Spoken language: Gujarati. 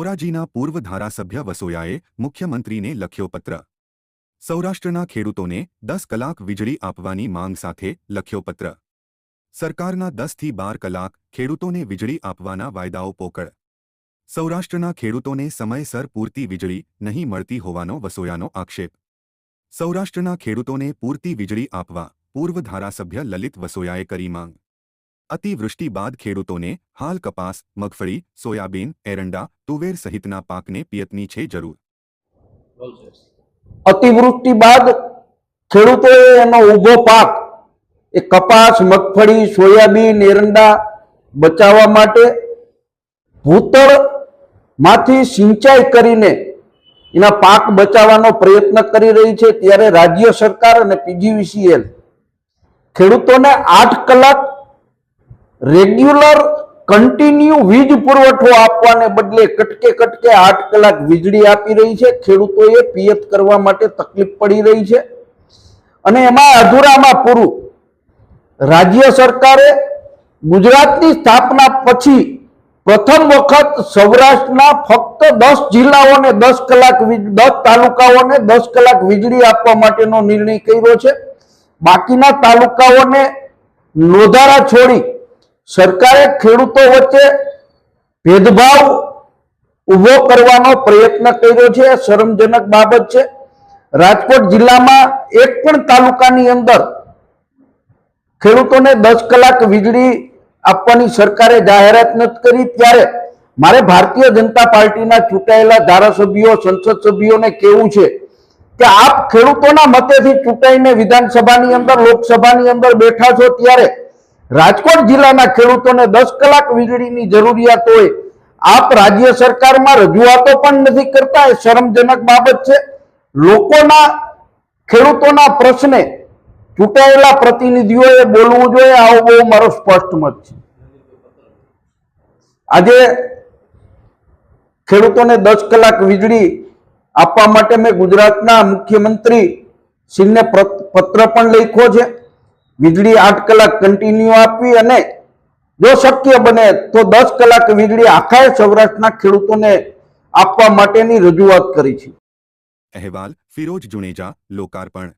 ધોરાજીના પૂર્વ ધારાસભ્ય વસોયાએ મુખ્યમંત્રીને લખ્યો પત્ર. સૌરાષ્ટ્રના ખેડૂતોને દસ કલાક વીજળી આપવાની માંગ સાથે લખ્યો પત્ર. સરકારના દસથી બાર કલાક ખેડૂતોને વીજળી આપવાના વાયદાઓ પોકળ. સૌરાષ્ટ્રના ખેડૂતોને સમયસર પૂરતી વીજળી નહીં મળતી હોવાનો વસોયાનો આક્ષેપ. સૌરાષ્ટ્રના ખેડૂતોને પૂરતી વીજળી આપવા પૂર્વ ધારાસભ્ય લલિત વસોયાએ કરી માંગ. અતિવૃષ્ટિ બાદ ખેડૂતોને હાલ કપાસ, મગફળી, સોયાબીન, એરંડા, તુવેર સહિતના પાકને પિયતની છે જરૂર. અતિવૃષ્ટિ બાદ ખેડૂતોએ એનો ઊભો પાક, એ કપાસ, મગફળી, સોયાબીન, એરંડા બચાવવા માટે ભૂતળમાંથી સિંચાઈ કરીને એના પાક બચાવવાનો પ્રયત્ન કરી રહી છે ત્યારે રાજ્ય સરકાર અને પીજીવીસીએલ ખેડૂતોને આઠ કલાક રેગ્યુલર કન્ટિન્યુ વીજ પુરવઠો આપવાને બદલે કટકે કટકે આઠ કલાક વીજળી આપી રહી છે. ખેડૂતોએ પિયત કરવા માટે તકલીફ પડી રહી છે. અને એમાં અધૂરામાં પૂરું. રાજ્ય સરકારે ગુજરાતની સ્થાપના પછી પ્રથમ વખત સૌરાષ્ટ્રના ફક્ત દસ જિલ્લાઓને દસ કલાક દસ તાલુકાઓને દસ કલાક વીજળી આપવા માટેનો નિર્ણય કર્યો છે. બાકીના તાલુકાઓને નોધારા છોડી સરકારે ખેડૂતો વચ્ચે ભેદભાવ ઊભો કરવાનો પ્રયત્ન કર્યો છે. શરમજનક બાબત છે. રાજકોટ જિલ્લામાં એક પણ તાલુકાની અંદર ખેડૂતોને દસ કલાક વીજળી આપવાની સરકારે જાહેરાત નથી કરી. ત્યારે મારે ભારતીય જનતા પાર્ટીના ચૂંટાયેલા ધારાસભ્યો, સંસદ સભ્યોને કહેવું છે કે આપ ખેડૂતોના મતેથી ચૂંટાઈને વિધાનસભાની અંદર, લોકસભાની અંદર બેઠા છો ત્યારે રાજકોટ જિલ્લાના ખેડૂતોને દસ કલાક વીજળીની જરૂરિયાત હોય, આપ રાજ્ય સરકારમાં રજૂઆતો પણ નથી કરતા. એ શરમજનક બાબત છે. લોકોના, ખેડૂતોના પ્રશ્ને ચૂંટાયેલા પ્રતિનિધિઓએ બોલવું જોઈએ. આવો બહુ મારો સ્પષ્ટ મત છે. આજે ખેડૂતોને દસ કલાક વીજળી આપવા માટે મેં ગુજરાતના મુખ્યમંત્રી શ્રીને પત્ર પણ લખ્યો છે. વીજળી આઠ કલાક કન્ટિન્યુ આપવી અને જો શક્ય બને તો દસ કલાક વીજળી આખા સૌરાષ્ટ્રના ખેડૂતોને આપવા માટેની રજૂઆત કરી છે. અહેવાલ ફિરોજ જુનેજા, લોકાર્પણ.